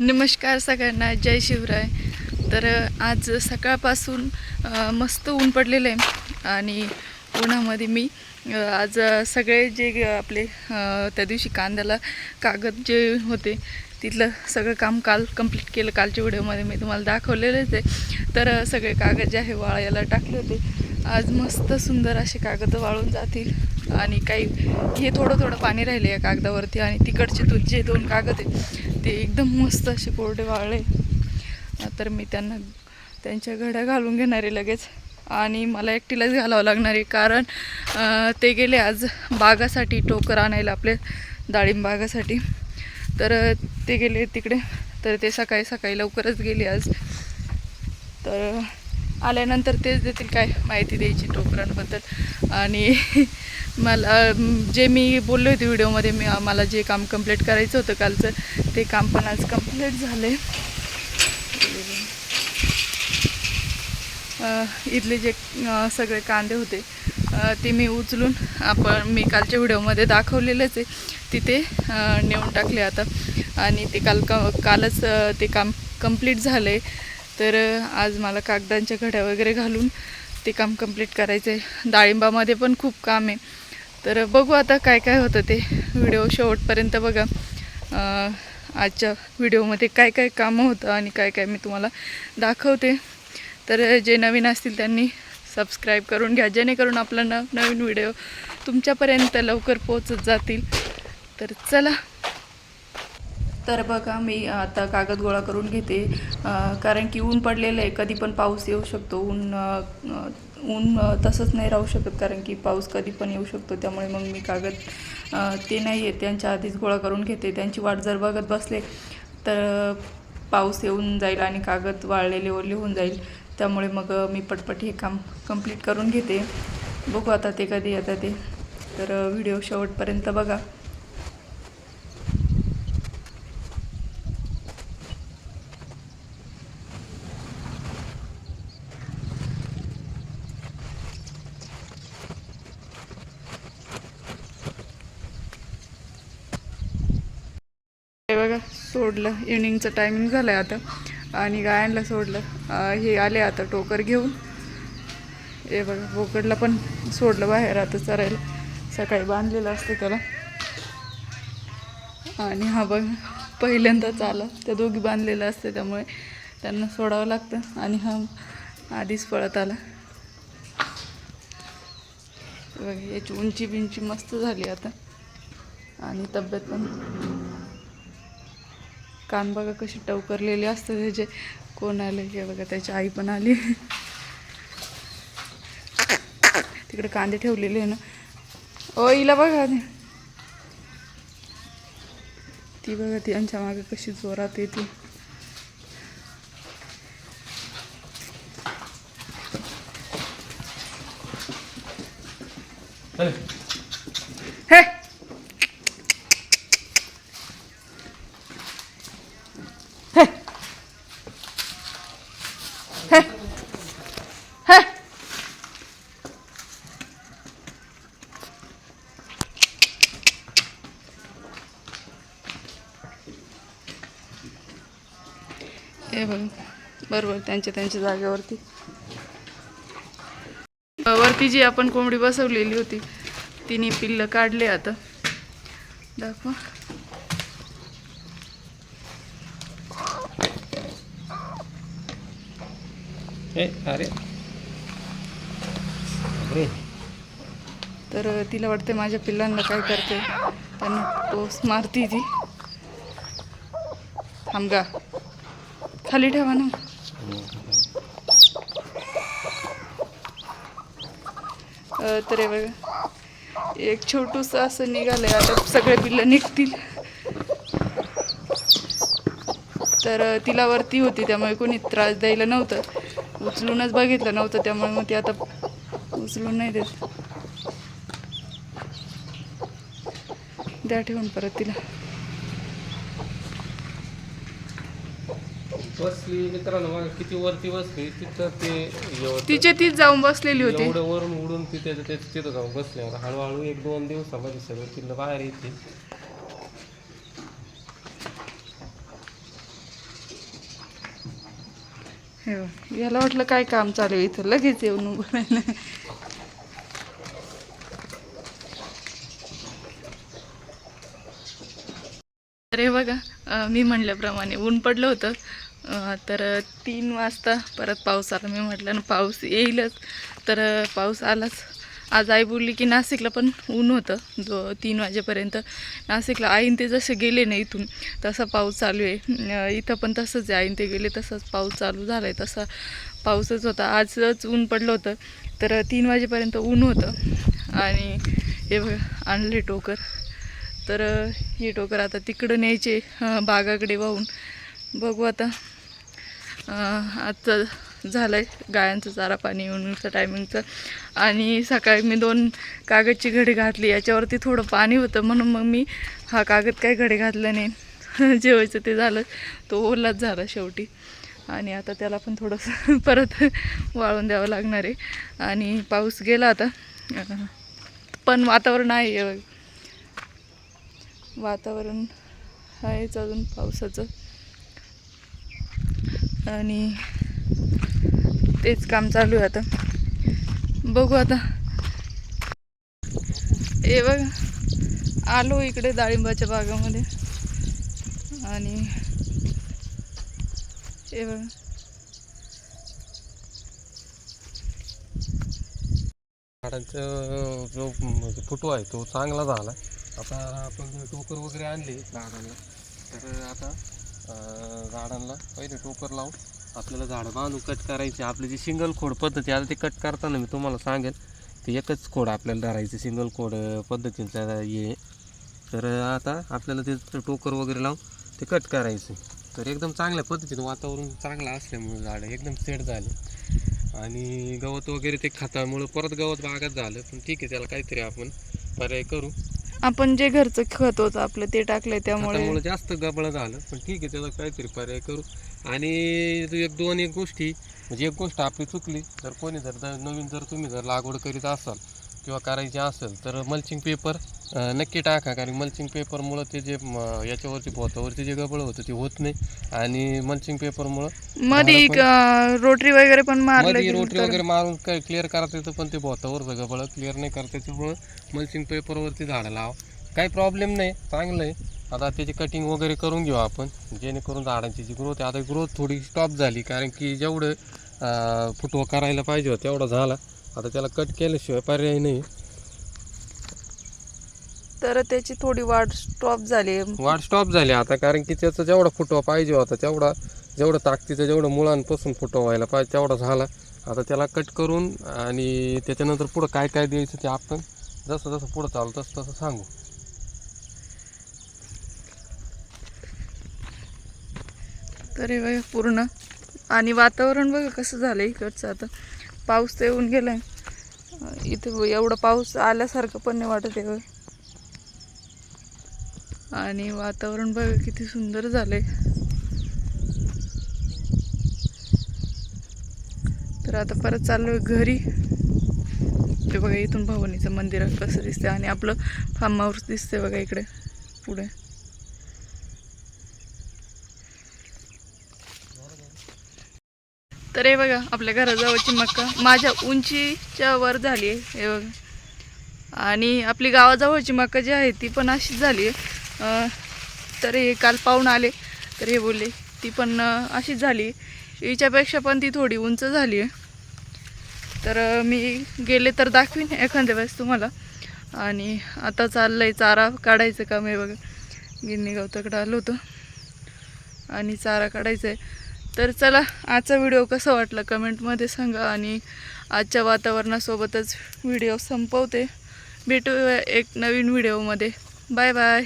नमस्कार सगळ्यांना जय शिवराय. तर आज सकाळपासून मस्त ऊन पडलेलं आहे आणि उन्हामध्ये मी आज सगळे जे आपले त्या दिवशी कांद्याला कागद जे होते तिथलं सगळं काम काल कंप्लीट केलं. कालच्या व्हिडिओमध्ये मी तुम्हाला दाखवलेलेच आहे. तर सगळे कागद जे आहे वाळायला टाकले होते. आज मस्त सुंदर असे कागद वाळून जातील. आणि काही हे थोडं थोडं पाणी राहिले या कागदावरती आणि तिकडचे दो जे दोन कागद आहे ते एकदम मस्त असे कोरडे वाळले. तर मी त्यांना त्यांच्या घड्या घालून घेणार आहे लगेच. आणि मला एकटीलाच घालावं लागणार आहे कारण ते गेले आज बागासाठी टोकर आणायला आपले डाळिंब बागासाठी. तर ते गेले तिकडे. तर ते सकाळी सकाळी लवकरच गेले आज. तर आल्यानंतर तेच देतील काय माहिती द्यायची टोकरांबद्दल आणि मला जे मी बोलले होते व्हिडिओमध्ये मी मला जे काम कंप्लीट करायचं होतं कालचं ते काम पण आज कंप्लीट झाले इथले जे सगळे कांदे होते ते मी उचलून आपण मी कालच्या व्हिडिओमध्ये दाखवलेलंच आहे. तिथे नेऊन टाकले आता. आणि ते काल क कालच ते काम कंप्लीट झालं आहे तर आज मला कागदांच्या घड्या वगैरे घालून ते काम कंप्लीट करायचं आहे डाळिंबामध्ये पण खूप काम आहे. तर बघू आता काय काय होतं ते. व्हिडिओ शेवटपर्यंत बघा. आजच्या व्हिडिओमध्ये काय काय कामं होतं आणि काय काय मी तुम्हाला दाखवते. तर जे नवीन असतील त्यांनी सबस्क्राईब करून घ्या. जेणेकरून आपला न नवीन व्हिडिओ तुमच्यापर्यंत लवकर पोचत जातील. तर चला. तर बघा मी आता कागद गोळा करून घेते. कारण की ऊन पडलेलं आहे कधी पण पाऊस येऊ शकतो. ऊन ऊन तसंच नाही राहू शकत कारण की पाऊस कधी पण येऊ शकतो. त्यामुळे मग मी कागद ते नाही आहे त्यांच्या आधीच गोळा करून घेते. त्यांची वाट जर बघत बसले तर पाऊस येऊन जाईल आणि कागद वाळलेले ओले होऊन जाईल. त्यामुळे मग मी पटपट हे काम कंप्लीट करून घेते. बघू आता ते कधी येतं ते. तर व्हिडिओ शेवटपर्यंत बघा. बघा सोडलं. इव्हनिंगचं टायमिंग झालं आहे आता. आणि गायांना सोडलं. हे आले आता टोकर घेऊन. हे बघा बोकडला पण सोडलं बाहेर आता चरायला. सकाळी बांधलेलं असतं त्याला. आणि हा बघ पहिल्यांदाच आला त्या दोघी बांधलेलं असते त्यामुळे त्यांना सोडावं लागतं. आणि हा आधीच पळत आला. बघ याची उंची बिंची मस्त झाली आता. आणि तब्येत पण कान बघा कशी टवकरलेली असतं त्याचे कोण आले हे बघा त्याची आई पण आली. तिकडे कांदे ठेवलेले आहे ना. ओ हिला बघा ते. ती बघा ती यांच्या मागे कशी जोरात येते. हे. बघ बरोबर त्यांच्या त्यांच्या जागेवरती. वरती जी आपण कोंबडी बसवलेली होती तिने पिल्लं काढले आता. दाखवा. ए अरे. अरे. तर तिला वाटते माझ्या पिल्लांना काय करते त्यांना टोस मारती ती. थांबगा. खाली ठेवा ना. तर हे बघा. एक छोटूस असं निघालंय. आता सगळे पिल्लं निघतील. तर तिला वरती होती त्यामुळे कोणी त्रास द्यायला नव्हतं. उचलूनच बघितलं नव्हतं त्यामुळे मग ती आता उचलून नाही देत. द्या ठेवून परत तिला. बसली मित्रांनो किती वरती बसली तिथं ते एवढं- तिचे तीच जाऊन बसलेली होती. एवढं वरून उडून तिथे तिथं जाऊन बसले. आता हळूहळू एक दोन दिवसामध्ये सगळं तिथलं बाहेर येते हे. याला वाटलं काय काम चालू आहे इथं? लगेच येऊन उभं राहिलं. बघा मी म्हणल्याप्रमाणे ऊन पडलं होतं. तर तीन वाजता परत पाऊस आला. मी म्हटलं ना पाऊस येईलच. तर पाऊस आलाच. आज आई बोलली की नाशिकला पण ऊन होतं. जो तीन वाजेपर्यंत नाशिकला. आईन ते जसे गेले ना इथून तसा पाऊस चालू आहे. इथं पण तसंच आहे. आईन ते गेले तसाच पाऊस चालू झाला आहे तसा पाऊसच होता. आजच ऊन पडलं होतं. तर तीन वाजेपर्यंत ऊन होतं. आणि हे बघा आणले टोकर. तर हे टोकर आता तिकडं न्यायचे बागाकडे वाहून. बघू आता आजचा झालं आहे गायांचं चारा पाणी येऊनचं टायमिंगचं आणि सकाळी मी दोन कागदची घडी घातली. याच्यावरती थोडं पाणी होतं. म्हणून मग मी हा कागद काही घडी घातलं नाही. जेवायचं ते झालं. तो ओलाच झाला शेवटी. आणि आता त्याला पण थोडंसं परत वाळून द्यावं लागणार आहे. आणि पाऊस गेला आता. पण वातावरण आहे. वातावरण आहेच अजून पावसाचं. आणि तेच काम चालू आहे आता. बघू आता. हे बघ आलो इकडे डाळिंबाच्या बागामध्ये. आणि हे बघ. झाडांचा जो म्हणजे फुटवा आहे तो चांगला झाला. आता आपण टोकर वगैरे आणले झाडांना तर आता झाडांना पहिले टोकर लावून आपल्याला झाडं बांधून कट करायचे. आपली जी सिंगल खोड पद्धती आता ते कट करताना मी तुम्हाला सांगेन ते एकच खोड आपल्याला धरायचं सिंगल खोड पद्धतीचं हे. तर आता आपल्याला ते टोकर वगैरे लावून ते कट करायचे. तर एकदम चांगल्या पद्धतीनं वातावरण चांगलं असल्यामुळे झाडं एकदम सेट झाले. आणि गवत वगैरे ते खतामुळं परत गवत बागात झालं पण ठीक आहे त्याला काहीतरी आपण पर्याय करू. आपण जे घरचं खत होतं आपलं ते टाकलंय त्यामुळे. जास्त गबळ झालं पण ठीक आहे त्याला काहीतरी पर्याय करू. आणि एक दोन एक गोष्टी म्हणजे एक गोष्ट आपली चुकली तर कोणी जर नवीन जर तुम्ही जर लागवड करीत असाल किंवा करायची असेल तर मल्चिंग पेपर नक्की टाका. कारण मल्चिंग पेपरमुळं ते जे याच्यावरती भोतावरती जे गबळ होतं ते होत नाही. आणि मल्चिंग पेपरमुळं मध्ये रोटरी वगैरे पण मारलं मध्ये रोटरी वगैरे मारून काय क्लिअर करता येतं पण ते भोतावर गबळ क्लिअर नाही करता त्याच्यामुळं मल्चिंग पेपरवरती झाडं लावा. काही प्रॉब्लेम नाही. चांगलं आहे. आता त्याची कटिंग वगैरे करून घेऊ आपण जेणेकरून झाडांची जी ग्रोथ आहे आता ग्रोथ थोडी स्टॉप झाली कारण की जेवढं फुटवा करायला पाहिजे होता तेवढा झाला. आता त्याला कट केल्याशिवाय पर्याय नाही. तर त्याची थोडी वाढ स्टॉप झाली. वाढ स्टॉप झाली आता कारण की त्याचा जेवढा फुटवा पाहिजे होता तेवढा जेवढं ताकदीचं जेवढं मुळांपासून फुटवा व्हायला पाहिजे तेवढा झाला. आता त्याला कट करून आणि त्याच्यानंतर पुढं काय काय द्यायचं ते आपण जसं जसं पुढं चालू तसं तसं सांगू. तर हे बघा पूर्ण. आणि वातावरण बघा कसं झालं इकडचं आता. पाऊस तर येऊन गेलाय. आहे इथे एवढं पाऊस आल्यासारखं पण नाही वाटत आहे बघ. आणि वातावरण बघा किती सुंदर झालंय. तर आता परत चाललोय घरी. ते बघा इथून भवानीचं मंदिर कसं दिसतंय आणि आपलं फार्म हाऊस दिसतंय बघा इकडे पुढे. तर हे बघा आपल्या घराजवळची मक्का. माझ्या उंचीच्या वर झाली आहे हे बघा. आणि आपली गावाजवळची मक्का जी आहे ती पण अशीच झाली आहे. तर हे काल पाहून आले तर हे बोलले ती पण अशीच झाली हिच्यापेक्षा पण ती थोडी उंच झाली आहे. तर मी गेले तर दाखवीन एखाद्या वेळेस तुम्हाला. आणि आता चाललं आहे चारा काढायचं काम आहे बघा. गिन्नी गवताकडं आलो होतो. आणि चारा काढायचा आहे तर चला आजचा व्हिडिओ कसा वाटला कमेंटमध्ये सांगा आणि आजच्या वातावरणासोबतच व्हिडिओ संपवते. भेटू एक नवीन व्हिडिओमध्ये. Bye bye.